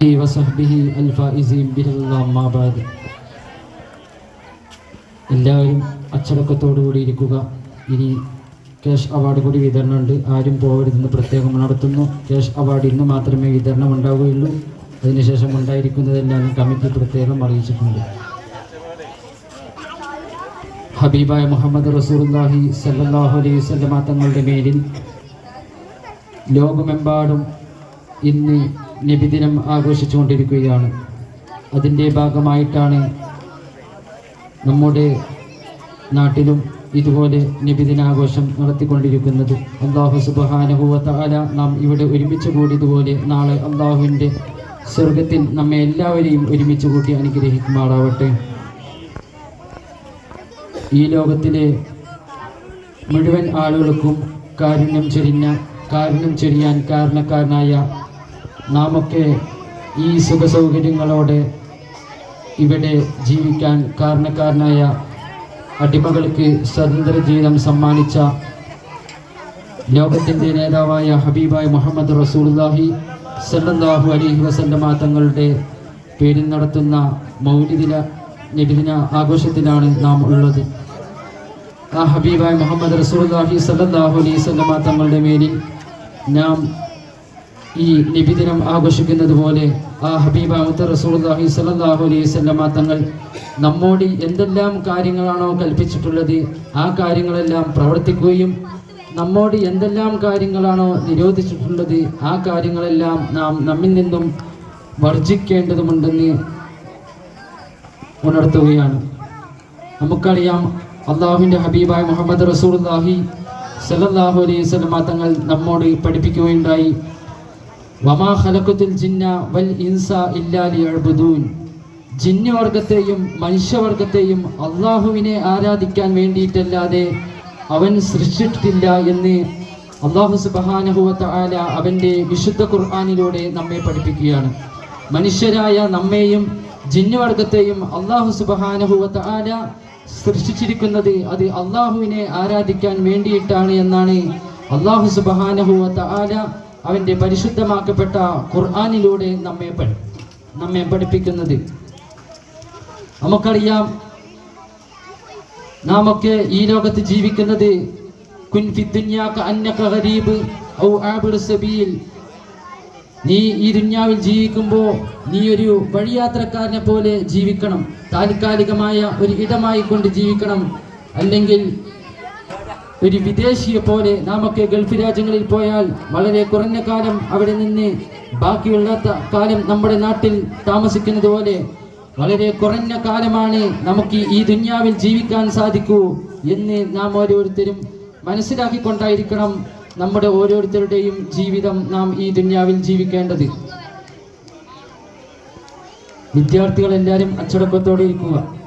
വസഹ്ബിഹി അൽ ഫായിസീം ബിഹില്ലാമ്മ ബാദ്. എല്ലാവരും അച്ചടക്കത്തോടു കൂടി ഇരിക്കുക. ഇനി ക്യാഷ് അവാർഡ് കൂടി വിതരണമുണ്ട്. ആരും പോകരുതെന്ന് പ്രത്യേകം നടത്തുന്നു. ക്യാഷ് അവാർഡ് ഇന്ന് മാത്രമേ വിതരണം ഉണ്ടാവുകയുള്ളൂ. അതിനുശേഷം ഉണ്ടായിരിക്കുന്നതെല്ലാം കമ്മിറ്റി പ്രത്യേകം അറിയിച്ചിട്ടുണ്ട്. ഹബീബായ മുഹമ്മദ് റസൂർഹി സല്ലാഹു അലൈഹി സ്വല്ലമ തങ്ങളുടെ മേലിൽ ലോകമെമ്പാടും ഇന്ന് നബിദിനം ആഘോഷിച്ചുകൊണ്ടിരിക്കുകയാണ്. അതിന്റെ ഭാഗമായിട്ടാണ് നമ്മുടെ നാട്ടിലും ഇതുപോലെ നബിദിനാഘോഷം നടത്തിക്കൊണ്ടിരിക്കുന്നത്. അള്ളാഹു സുബാനുഭവ താല നാം ഇവിടെ ഒരുമിച്ച് കൂടിയതുപോലെ നാളെ അള്ളാഹുവിന്റെ സ്വർഗത്തിൽ നമ്മെ എല്ലാവരെയും ഒരുമിച്ച് കൂട്ടി അനുഗ്രഹിക്കുമാറാവട്ടെ. ഈ ലോകത്തിലെ മുഴുവൻ ആളുകൾക്കും കാരുണ്യം ചൊരിഞ്ഞ കാരുണ്യം ചൊരിയാൻ കാരണക്കാരനായ നാമൊക്കെ ഈ സുഖസൗകര്യങ്ങളോടെ ഇവിടെ ജീവിക്കാൻ കാരണക്കാരനായ അടിമകൾക്ക് സ്വതന്ത്ര ജീവിതം സമ്മാനിച്ച ലോകത്തിന്റെ നേതാവായ ഹബീബായ് മുഹമ്മദ് റസൂലുള്ളാഹി സല്ലാഹു അലൈഹി വസല്ലമ തങ്ങളുടെ പേരിൽ നടത്തുന്ന മൗലിദിന നബിദിന ആഘോഷത്തിലാണ് നാം ഉള്ളത്. ആ ഹബീബായ മുഹമ്മദ് റസൂലുള്ളാഹി സല്ലാഹു അലൈഹി വസല്ലമ തങ്ങളുടെ മേലിൽ നാം ഈ നബിദിനം ആഘോഷിക്കുന്നത് പോലെ ആ ഹബീബ റസൂലുള്ളാഹി സ്വല്ലല്ലാഹു അലൈഹി വസല്ലമ തങ്ങൾ നമ്മോട് എന്തെല്ലാം കാര്യങ്ങളാണോ കൽപ്പിച്ചിട്ടുള്ളത് ആ കാര്യങ്ങളെല്ലാം പ്രവർത്തിക്കുകയും നമ്മോട് എന്തെല്ലാം കാര്യങ്ങളാണോ നിരോധിച്ചിട്ടുള്ളത് ആ കാര്യങ്ങളെല്ലാം നാം നമ്മിൽ നിന്നും വർജിക്കേണ്ടതുമുണ്ടെന്ന് ഉണർത്തുകയാണ്. നമുക്കറിയാം അള്ളാഹുവിന്റെ ഹബീബായ മുഹമ്മദ് റസൂലുള്ളാഹി സലല്ലാഹു അലൈഹി വസല്ലമ തങ്ങൾ നമ്മോട് പഠിപ്പിക്കുകയുണ്ടായി. വമാ ഖലഖത്തുൽ ജിന്ന വൽ ഇൻസ ഇല്ലാ ലിയഅ്ബുദൂൻ. ജിന്നവർഗത്തെയും മനുഷ്യവർഗത്തെയും അള്ളാഹുവിനെ ആരാധിക്കാൻ വേണ്ടിയിട്ടല്ലാതെ അവൻ സൃഷ്ടിച്ചിട്ടില്ല എന്ന് അള്ളാഹു സുബാനഹുവത്ത ആല അവന്റെ വിശുദ്ധ ഖുർആാനിലൂടെ നമ്മെ പഠിപ്പിക്കുകയാണ്. മനുഷ്യരായ നമ്മെയും ജിന്നുവർഗത്തെയും അള്ളാഹു സുബഹാനഹുവത്ത ആല സൃഷ്ടിച്ചിരിക്കുന്നത് അത് അള്ളാഹുവിനെ ആരാധിക്കാൻ വേണ്ടിയിട്ടാണ് എന്നാണ് അള്ളാഹു സുബഹാനഹുവത്ത ആല അവന്റെ പരിശുദ്ധമാക്കപ്പെട്ട ഖുർആാനിലൂടെ നമ്മെ നമ്മെ പഠിപ്പിക്കുന്നത്. നമുക്കറിയാം നാമൊക്കെ ഈ ലോകത്ത് ജീവിക്കുന്നത് നീ ഈ ദുന്യാവിൽ ജീവിക്കുമ്പോൾ നീ ഒരു വഴിയാത്രക്കാരനെ പോലെ ജീവിക്കണം. താൽക്കാലികമായ ഒരു ഇടമായി കൊണ്ട് ജീവിക്കണം. അല്ലെങ്കിൽ ഒരു വിദേശിയെ പോലെ നാമൊക്കെ ഗൾഫ് രാജ്യങ്ങളിൽ പോയാൽ വളരെ കുറഞ്ഞ കാലം അവിടെ നിന്ന് ബാക്കിയുള്ള കാലം നമ്മുടെ നാട്ടിൽ താമസിക്കുന്നത് പോലെ വളരെ കുറഞ്ഞ കാലമാണ് നമുക്ക് ഈ ദുന്യാവിൽ ജീവിക്കാൻ സാധിക്കൂ എന്ന് നാം ഓരോരുത്തരും മനസ്സിലാക്കിക്കൊണ്ടായിരിക്കണം നമ്മുടെ ഓരോരുത്തരുടെയും ജീവിതം നാം ഈ ദുന്യാവിൽ ജീവിക്കേണ്ടത്. വിദ്യാർത്ഥികൾ എല്ലാവരും അച്ചടക്കത്തോടെ ഇരിക്കുക.